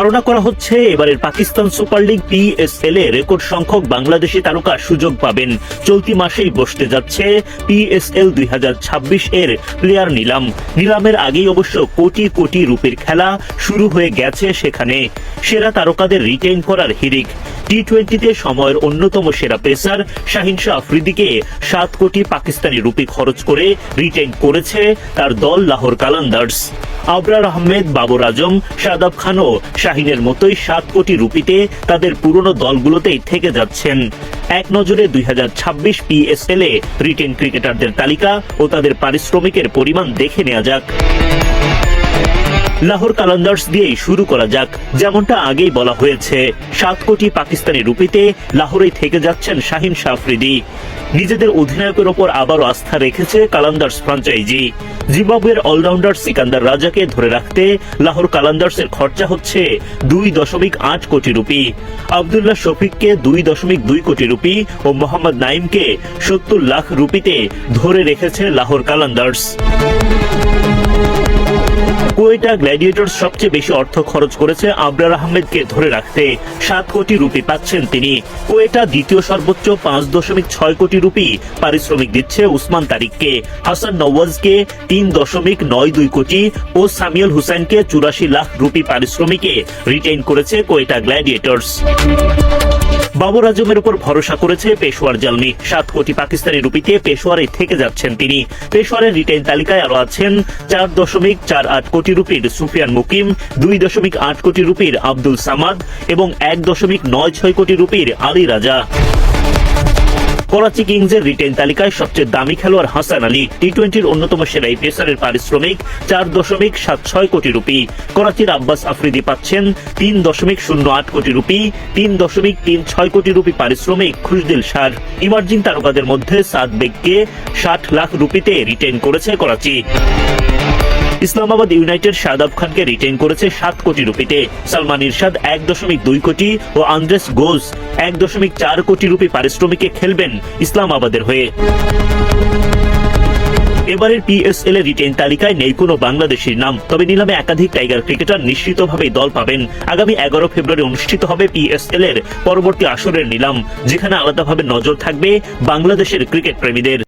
ধারণা করা হচ্ছে, এবারের পাকিস্তান সুপার লিগ পিএসএল এ রেকর্ড সংখ্যক বাংলাদেশি তারকা সুযোগ পাবেন। চলতি মাসেই বসতে যাচ্ছে পিএসএল দুই হাজার ছাব্বিশ এর প্লেয়ার নিলাম। নিলামের আগেই অবশ্য কোটি কোটি রুপির খেলা শুরু হয়ে গেছে সেখানে। সেরা তারকাদের রিটেইন করার হিরিক টি টোয়েন্টিতে সময়ের অন্যতম সেরা পেসার শাহিন শাহ আফ্রিদিকে সাত কোটি পাকিস্তানি রুপি খরচ করে রিটেইন করেছে তার দল লাহোর কালান্দার্স। আবরার আহমেদ, বাবর আজম, শাদাব ও শাহিনের মতোই সাত কোটি রুপিতে তাদের পুরনো দলগুলোতেই থেকে যাচ্ছেন। এক নজরে দুই হাজার ছাব্বিশ পিএসএল এ রিটেন ক্রিকেটারদের তালিকা ও তাদের পারিশ্রমিকের পরিমাণ দেখে নেওয়া যাক। লাহোর কালান্দার্স দিয়েই শুরু করা যাক। যেমনটা আগেই বলা হয়েছে, সাত কোটি পাকিস্তানি রুপিতে লাহোরেই থেকে যাচ্ছেন শাহিন শাফরিদি নিজেদের অধিনায়কের ওপর আবারও আস্থা রেখেছে কালান্দার্স ফ্রাঞ্চাইজি জিম্বাবুয়ের অলরাউন্ডার সিকান্দার রাজাকে ধরে রাখতে লাহোর কালান্দার্সের খরচা হচ্ছে দুই দশমিক আট কোটি রুপি। আবদুল্লাহ শফিককে দুই দশমিক দুই কোটি রুপি ও মোহাম্মদ নাইমকে সত্তর লাখ রুপিতে ধরে রেখেছে লাহোর কালান্দার্স কোয়েটা গ্ল্যাডিয়েটর্স সবচেয়ে বেশি অর্থ খরচ করেছে আবরার আহমেদকে ধরে রাখতে। সাত কোটি রুপি পাচ্ছেন তিনি। কোয়েটা দ্বিতীয় সর্বোচ্চ পাঁচ দশমিক ছয় কোটি রুপি পারিশ্রমিক দিচ্ছে উসমান তারিককে। হাসান নওয়াজকে তিন দশমিক নয় দুই কোটি ও সামিউল হুসেনকে চুরাশি লাখ রুপি পারিশ্রমিকে রিটেইন করেছে কোয়েটা গ্ল্যাডিয়েটর্স। বাবর আজমের উপর ভরসা করেছে পেশোয়ার জালমি। সাত কোটি পাকিস্তানি রুপিতে পেশোয়ারে থেকে যাচ্ছেন তিনি। পেশোয়ারের রিটেন তালিকায় আরও আছেন চার দশমিক চার আট কোটি রুপির সুফিয়ান মুকিম, দুই দশমিক আট কোটি রুপির আব্দুল সামাদ এবং এক দশমিক নয় ছয় কোটি রুপির আলী রাজা। করাচি কিংসের রিটেন তালিকায় সবচেয়ে দামি খেলোয়াড় হাসান আলী টি টোয়েন্টির অন্যতম সেরা পেসারের পারিশ্রমিক চার দশমিক সাত ছয় কোটি রুপি। করাচির আব্বাস আফ্রিদি পাচ্ছেন তিন দশমিক শূন্য আট কোটি রুপি, তিন দশমিক তিন ছয় কোটি রুপি পারিশ্রমিক খুশদিল সার ইমার্জিং তারকাদের মধ্যে সাদ বেগকে ষাট লাখ রুপিতে রিটেন করেছে করাচি। ইসলামাবাদ ইউনাইটেড শাদাব খানকে রিটেইন করেছে সাত কোটি রুপিতে। সালমান ইরশাদ এক দশমিক দুই কোটি ও আন্দ্রেস গোজ এক দশমিক চার কোটি রুপি পারিশ্রমিকে খেলবেন ইসলামাবাদের হয়ে। এবারের পিএসএল এর রিটেন তালিকায় নেই কোনো বাংলাদেশের নাম, তবে নিলামে একাধিক টাইগার ক্রিকেটার নিশ্চিতভাবে দল পাবেন। আগামী এগারো ফেব্রুয়ারি অনুষ্ঠিত হবে পিএসএল এর পরবর্তী আসরের নিলাম, যেখানে আলাদাভাবে নজর থাকবে বাংলাদেশের ক্রিকেট প্রেমীদের।